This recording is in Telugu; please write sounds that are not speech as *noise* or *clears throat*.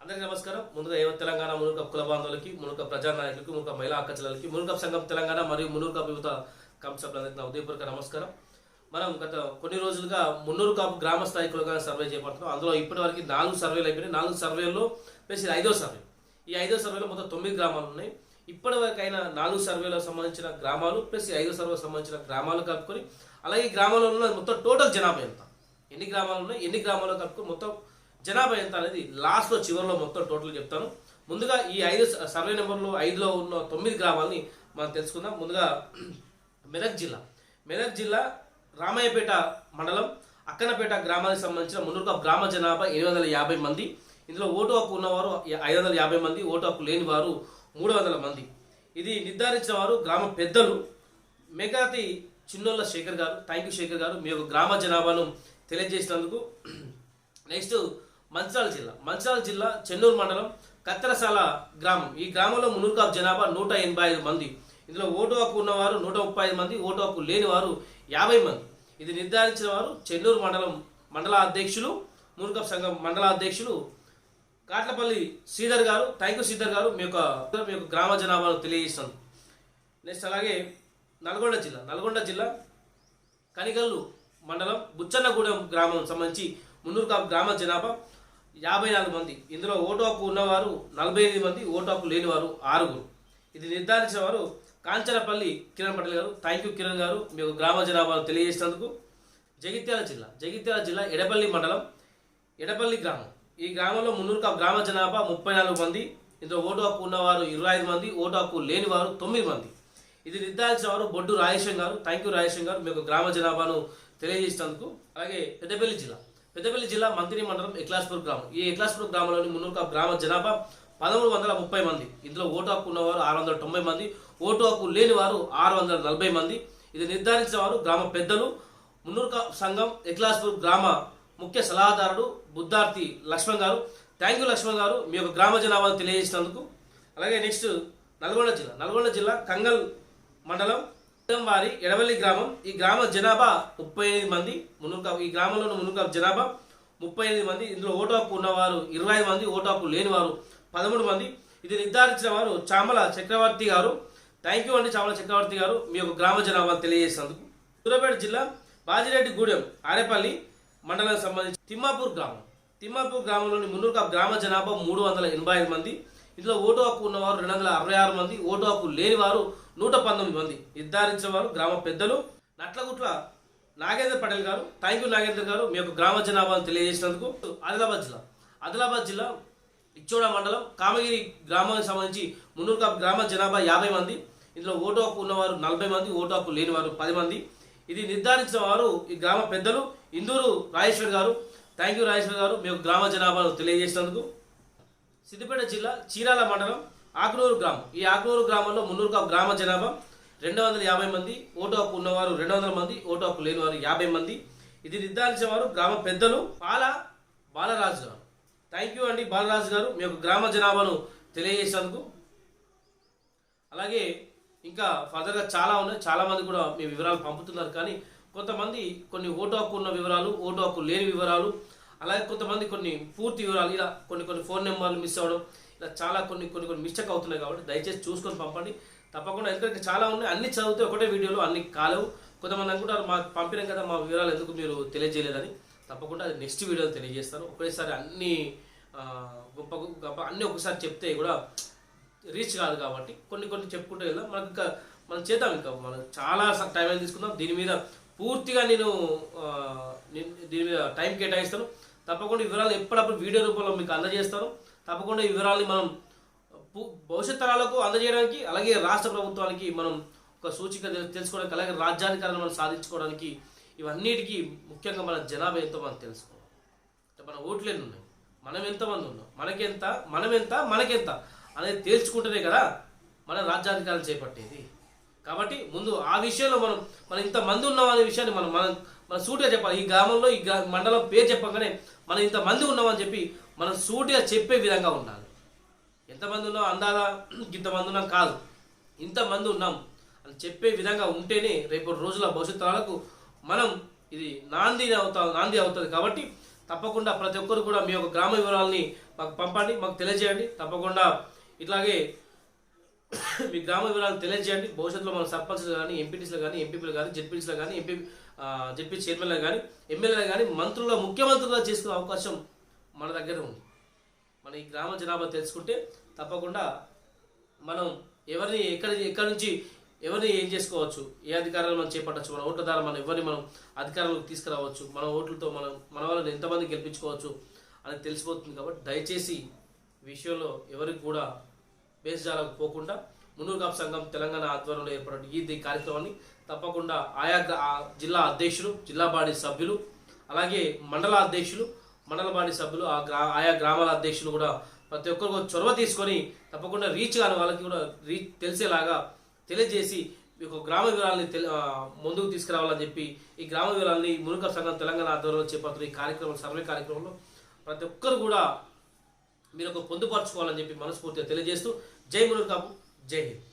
అందరికీ నమస్కారం. ముందుగా ఏవ తెలంగాణ మునుక కుల బాంధవులకి మునుక ప్రజానాయకులకి మునుక మహిళా అక్కచెల్లెలకి మునుక సంఘం తెలంగాణ మరియు మునుక యువత కాన్సెప్ట్లందరికీ నా ఉదయపూర్వక నమస్కారం. మనం గత కొన్ని రోజులుగా మున్నూరు కాపు గ్రామ స్థాయి కులగానే సర్వే చేపడుతున్నాం. అందులో ఇప్పటివరకు నాలుగు సర్వేలు అయిపోయినాయి. నాలుగు సర్వేల్లో ప్లస్ ఇది ఐదో సర్వే. ఈ ఐదో సర్వేలో మొత్తం తొమ్మిది గ్రామాలు ఉన్నాయి. ఇప్పటివరకు అయినా నాలుగు సర్వేలకు సంబంధించిన గ్రామాలు ప్లస్ ఈ ఐదో సర్వేలకు సంబంధించిన గ్రామాలు కలుపుకొని అలాగే ఈ గ్రామాల్లో ఉన్న మొత్తం టోటల్ జనాభా ఎంత? ఎన్ని గ్రామాలు ఉన్నాయి? ఎన్ని గ్రామాలు కలుపుకొని మొత్తం జనాభా ఎంత అనేది లాస్ట్లో చివరిలో మొత్తం టోటల్ చెప్తాను. ముందుగా ఈ ఐదు సర్వే నెంబర్లో ఐదులో ఉన్న తొమ్మిది గ్రామాలని మనం తెలుసుకుందాం. ముందుగా *clears throat* మెదక్ జిల్లా. మెదక్ జిల్లా రామయ్యపేట మండలం అక్కనపేట గ్రామానికి సంబంధించిన మున్నూరుగా గ్రామ జనాభా ఏడు వందల యాభై మంది. ఇందులో ఓటు హక్కు ఉన్నవారు ఐదు వందల యాభై మంది ఓటు హక్కు లేని వారు మూడు వందల మంది. ఇది నిర్ధారించిన వారు గ్రామ పెద్దలు మేఘాతి చిన్నోళ్ళ శేఖర్ గారు థ్యాంక్ యూ శేఖర్ గారు. మీ యొక్క గ్రామ జనాభాను తెలియజేసినందుకు *clears throat* నెక్స్ట్ మంచాల జిల్లా. మంచాల జిల్లా చెన్నూరు మండలం కత్తెరసాల గ్రామం. ఈ గ్రామంలో మునుర్కాప్ జనాభా నూట ఎనభై ఐదు మంది. ఇందులో ఓటు హక్కు ఉన్నవారు నూట ముప్పై ఐదు మంది ఓటు హక్కు లేని వారు యాభై మంది. ఇది నిర్ధారించిన వారు చెన్నూరు మండలం మండల అధ్యక్షులు మునుకప్ సంఘం మండల అధ్యక్షులు కాట్లపల్లి శ్రీధర్ గారు. థ్యాంక్ యూ శ్రీధర్ గారు. మీ యొక్క మీ యొక్క గ్రామ జనాభాను తెలియజేస్తాను నెక్స్ట్ అలాగే నల్గొండ జిల్లా. నల్గొండ జిల్లా కనిగల్లు మండలం బుచ్చన్నగూడెం గ్రామం సంబంధించి మున్నూరు గ్రామ జనాభా యాభై నాలుగు మంది. ఇందులో ఓటు హక్కు ఉన్నవారు నలభై ఎనిమిది మంది ఓటు హక్కు లేనివారు ఆరుగురు. ఇది నిర్ధారించిన వారు కాంచనపల్లి కిరణ్ పటేల్ గారు. థ్యాంక్ యూ కిరణ్ గారు. మీకు గ్రామ జనాభాను తెలియజేసినందుకు జగిత్యాల జిల్లా జగిత్యాల జిల్లా ఎడపల్లి మండలం ఎడపల్లి గ్రామం. ఈ గ్రామంలో మున్నూరుక గ్రామ జనాభా ముప్పై నాలుగు మంది. ఇందులో ఓటు హక్కు ఉన్నవారు ఇరవై ఐదు మంది ఓటు హక్కు లేనివారు తొమ్మిది మంది. ఇది నిర్ధారించిన వారు బొడ్డు రాజేశం గారు. థ్యాంక్ యూ రాజేశం గారు. మీకు గ్రామ జనాభాను తెలియజేసినందుకు. అలాగే పెద్దపల్లి జిల్లా. పెద్దపల్లి జిల్లా మంత్రి మండలం ఎక్లాస్పూర్ గ్రామం. ఈ ఎక్లాస్పూర్ గ్రామంలోని మున్నూరు గ్రామ జనాభా పదమూడు వందల ముప్పై మంది. ఇందులో ఓటు హక్కు ఉన్నవారు ఆరు వందల తొంభై మంది. ఓటు హక్కు లేని వారు ఆరు వందల నలభై మంది. ఇది నిర్ధారించిన వారు గ్రామ పెద్దలు. మున్నూరు సంఘం ఎక్లాస్పూర్ గ్రామ ముఖ్య సలహాదారుడు బుద్ధార్తి లక్ష్మణ్ గారు. థ్యాంక్ యూ లక్ష్మణ్ గారు మీ యొక్క గ్రామ జనాభాను తెలియజేసినందుకు. అలాగే నెక్స్ట్ నల్గొండ జిల్లా. నల్గొండ జిల్లా కంగల్ మండలం వారి ఎడవల్లి గ్రామం. ఈ గ్రామ జనాభా ముప్పై ఎనిమిది మంది. మునుక ఈ గ్రామంలో మునుక జనాభా ముప్పై ఎనిమిది మంది. ఇందులో ఓటు హక్కు ఉన్నవారు ఇరవై మంది ఓటు హక్కు పదమూడు మంది. ఇది నిర్ధారించిన వారు చామల చక్రవర్తి గారు. థ్యాంక్ యూ అండి చామల చక్రవర్తి గారు మీ యొక్క గ్రామ జనాభాను తెలియజేసినందుకు. సూర్యాపేట జిల్లా బాజిరెడ్డి గూడెం ఆరేపల్లి మండలానికి సంబంధించి తిమ్మాపూర్ గ్రామం. తిమ్మాపూర్ గ్రామంలోని మున్నూరు గ్రామ జనాభా మూడు వందల ఎనభై ఐదు మంది. ఇందులో ఓటు హక్కు ఉన్నవారు రెండు వందల అరవై ఆరు మంది ఓటు హక్కు లేనివారు నూట పంతొమ్మిది మంది. నిర్ధారించేవారు గ్రామ పెద్దలు. నట్లగుట్ల నాగేంద్ర పటేల్ గారు థ్యాంక్ యూ నాగేంద్ర గారు మీ యొక్క గ్రామ జనాభాను తెలియజేసినందుకు ఆదిలాబాద్ జిల్లా. ఆదిలాబాద్ జిల్లా ఇచ్చోడ మండలం కామగిరి గ్రామానికి సంబంధించి మున్నూరు కాపు గ్రామ జనాభా యాభై మంది. ఇందులో ఓటు హక్కు ఉన్నవారు నలభై మంది ఓటు హక్కు లేనివారు పది మంది. ఇది నిర్ధారించిన వారు ఈ గ్రామ పెద్దలు. ఇందూరు రాజేశ్వర్ గారు థ్యాంక్ యూ రాజేశ్వర్ గారు మీ యొక్క గ్రామ జనాభాను తెలియజేసినందుకు సిద్దిపేట జిల్లా చీరాల మండలం ఆకునూరు గ్రామం. ఈ ఆకునూరు గ్రామంలో మున్నూరు గ్రామ జనాభా రెండు వందల యాభై మంది ఓటు హక్కు ఉన్నవారు రెండు వందల మంది ఓటు హక్కు లేని వారు యాభై మంది. ఇది నిర్ధారించిన వారు గ్రామ పెద్దలు పాల బాలరాజు గారు థ్యాంక్ యూ అండి బాలరాజు గారు మీ యొక్క గ్రామ జనాభాను తెలియజేసినందుకు. అలాగే ఇంకా ఫర్దర్గా చాలా ఉన్నాయి. చాలామంది కూడా మీ వివరాలు పంపుతున్నారు కానీ కొంతమంది కొన్ని ఓటు హక్కు ఉన్న వివరాలు ఓటు హక్కు లేని వివరాలు అలాగే కొంతమంది కొన్ని పూర్తి వివరాలు ఇలా కొన్ని కొన్ని ఫోన్ నెంబర్లు మిస్ అవ్వడం ఇలా చాలా కొన్ని కొన్ని కొన్ని మిస్టేక్ అవుతున్నాయి కాబట్టి దయచేసి చూసుకొని పంపండి. తప్పకుండా ఎందుకంటే చాలా ఉన్నాయి. అన్ని చదివితే ఒకటే వీడియోలో అన్ని కాలేవు. కొంతమంది అనుకుంటారు మాకు పంపినాం కదా మా వివరాలు ఎందుకు మీరు తెలియజేయలేదని. తప్పకుండా అది నెక్స్ట్ వీడియోలో తెలియజేస్తాను. ఒకేసారి అన్ని గొప్ప గొప్ప అన్ని ఒకసారి చెప్తే కూడా రీచ్ కాదు కాబట్టి కొన్ని కొన్ని చెప్పుకుంటూ వెళ్దాం మనకు ఇంకా మనం చేద్దాం ఇంకా. మనం చాలా టైం అయితే తీసుకుందాం. దీని మీద పూర్తిగా నేను నేను దీని మీద టైం కేటాయిస్తాను. తప్పకుండా వివరాలు ఎప్పుడప్పుడు వీడియో రూపంలో మీకు అందజేస్తాను. తప్పకుండా ఈ వివరాలని మనం భవిష్యత్ తరాలకు అందజేయడానికి అలాగే రాష్ట్ర ప్రభుత్వానికి మనం ఒక సూచిక తెలుసుకోవడానికి అలాగే రాజ్యాధికారాన్ని మనం సాధించుకోవడానికి ఇవన్నిటికీ ముఖ్యంగా మన జనాభా ఎంతో మనం తెలుసుకోవాలి. మన ఓట్లు ఎన్ని ఉన్నాయి. మనం ఎంతమంది ఉన్నాం? మనకెంత? మనం ఎంత మనకెంత? అనేది తేల్చుకుంటేనే కదా మన రాజ్యాధికారం చేపట్టేది. కాబట్టి ముందు ఆ విషయంలో మనం మనం ఇంతమంది ఉన్నాం అనే విషయాన్ని మనం మనం మన సూటిగా చెప్పాలి. ఈ గ్రామంలో ఈ గ్రా- మండలం పేరు చెప్పగానే మనం ఇంతమంది ఉన్నామని చెప్పి మనం సూటిగా చెప్పే విధంగా ఉండాలి. ఎంతమంది ఉన్నాం అందాలా? ఇంతమంది ఉన్నాం కాదు. ఇంతమంది ఉన్నాం అని చెప్పే విధంగా ఉంటేనే రేపు రోజుల భవిష్యత్ తరాలకు మనం ఇది నాంది అవుతా నాంది అవుతుంది కాబట్టి తప్పకుండా ప్రతి ఒక్కరు కూడా మీ యొక్క గ్రామ వివరాలని మాకు పంపండి మాకు తెలియజేయండి. తప్పకుండా ఇట్లాగే *coughs* మీ గ్రామ వివరాలు తెలియజేయండి. భవిష్యత్తులో మన సర్పంచ్లు కానీ ఎంపీటీసీలు కానీ ఎంపీపీలు కానీ జెడ్పీటీసీలు కానీ ఎంపీ జెడ్పీ చైర్మన్లు కానీ ఎమ్మెల్యేలు కానీ మంత్రుల ముఖ్యమంత్రులుగా చేసుకునే అవకాశం మన దగ్గర ఉంది. మన ఈ గ్రామ జనాభా తెలుసుకుంటే తప్పకుండా మనం ఎవరిని ఎక్కడి ఎక్కడి నుంచి ఎవరిని ఏం చేసుకోవచ్చు ఏ అధికారాలు మనం చేపట్టచ్చు మన ఓట్ల ద్వారా మనం ఎవరిని మనం అధికారంలోకి తీసుకురావచ్చు మన ఓట్లతో మనం మన వాళ్ళని ఎంతమంది గెలిపించుకోవచ్చు అని తెలిసిపోతుంది కాబట్టి దయచేసి విషయంలో ఎవరికి కూడా బేస్జాలకు పోకుండా మున్నూరు కాపు సంఘం తెలంగాణ ఆధ్వర్యంలో ఏర్పడిన ఈ కార్యక్రమాన్ని తప్పకుండా ఆయా జిల్లా అధ్యక్షులు జిల్లా బాడీ సభ్యులు అలాగే మండల అధ్యక్షులు మండల బాడీ సభ్యులు ఆ గ్రా ఆయా గ్రామాల అధ్యక్షులు కూడా ప్రతి ఒక్కరు చొరవ తీసుకొని తప్పకుండా రీచ్ కాని వాళ్ళకి కూడా రీచ్ తెలిసేలాగా తెలియజేసి ఒక గ్రామ వివరాలని తెలి- ముందుకు తీసుకురావాలని చెప్పి ఈ గ్రామ వివరాలని మునుక సంఘం తెలంగాణ ఆధ్వర్యంలో చేపడుతున్న ఈ కార్యక్రమం సర్వే కార్యక్రమంలో ప్రతి ఒక్కరు కూడా మీరు ఒక పొందుపరచుకోవాలని చెప్పి మనస్ఫూర్తిగా తెలియజేస్తూ జై మురుగాము జై హింద్.